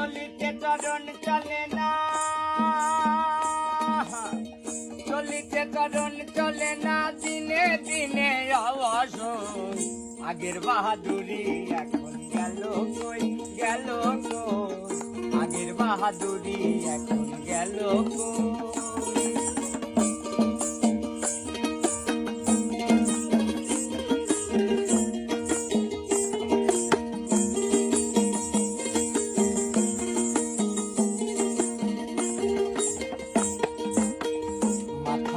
চলিতে চরণ চলে না। চলিতে চরণ চলে না, দিনে দিনে অবসর। আগের বাহাদুরি এখন গেল কই গেল কই? আগের বাহাদুরি এখন গেল কই?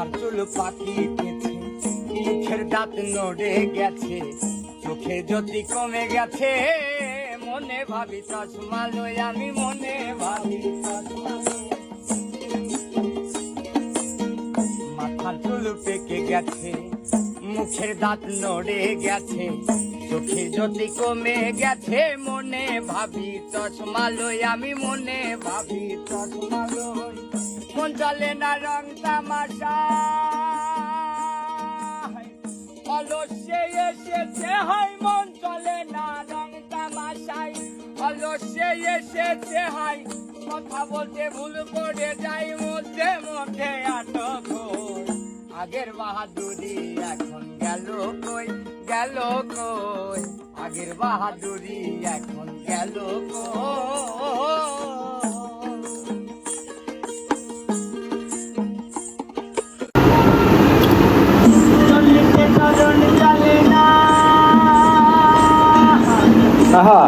মাথার চুল পাকিয়েছে। মুখের দাঁত নড়ে গেছে। চোখে জ্যোতি কমে গেছে। মনে ভাবি চশমা লই আমি, মনে ভাবি। মাথার চুল পেকে গেছে। মুখের দাঁত নড়ে গেছে। চোখে জ্যোতি কমে গেছে। মনে ভাবি চশমা লই আমি, মনে ভাবি চশমা লই মন চলে না, রং তামাশা। অলসে এসেছে হাই মন চলে না, রং তামাশাই অলসে এসেছে হাই কথা বলতে ভুল করে যাই, মধ্যে মধ্যে আটক। আগের বাহাদুরি এখন গেল কই গেল কই? আগের বাহাদুরি এখন গেল কই? আহা।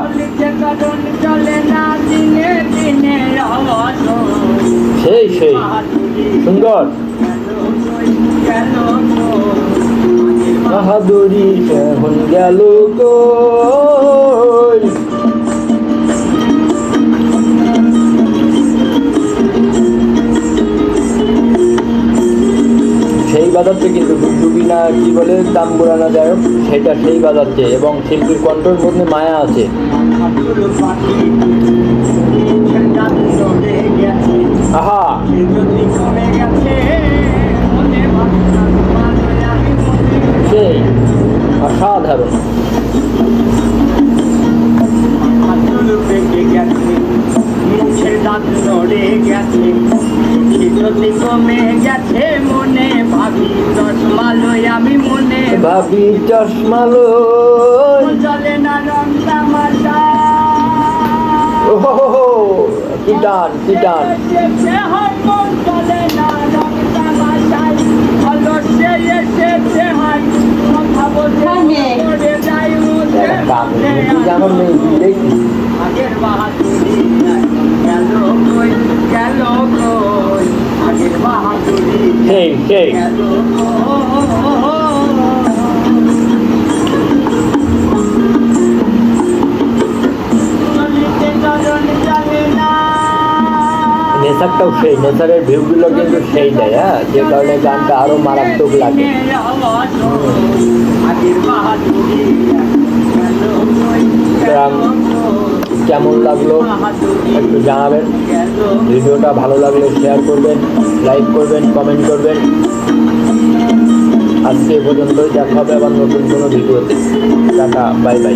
সেই সেই। সুন্দর। বাহাদুরি কেমন গেল কই বাজাচ্ছে কিন্তু ডুবডুবি না, কি বলে দাম না, যাই সেটা সেই বাজাচ্ছে এবং শিল্পীর কণ্ঠের মধ্যে মায়া আছে। আহা! সেই অসাধারণ। গেছে লই আমি মনে। ভাবি চশমা লই। চলে না রং তামাশা। কি টান কি মন চলে না রং তামাশাই। অলসে এসেছে হাই কথা বলতে করে যাই মধ্যে গান জানো নেই দেখি। আগের বাহাদুরি গেল কই গেল কই? আগের বাহাদুরি সেই সেই। নেশারটাও সেই, নেশারের ভিউগুলো কিন্তু সেই দেয় হ্যাঁ? যে কারণে গানটা আরও মারাত্মক লাগে। কেমন লাগল একটু জানাবেন। ভিডিওটা ভালো লাগলে শেয়ার করবেন লাইক করবেন কমেন্ট করবেন। আজকে এ পর্যন্তই, দেখা হবে আবার নতুন কোনো ভিডিওতে। Tata bye bye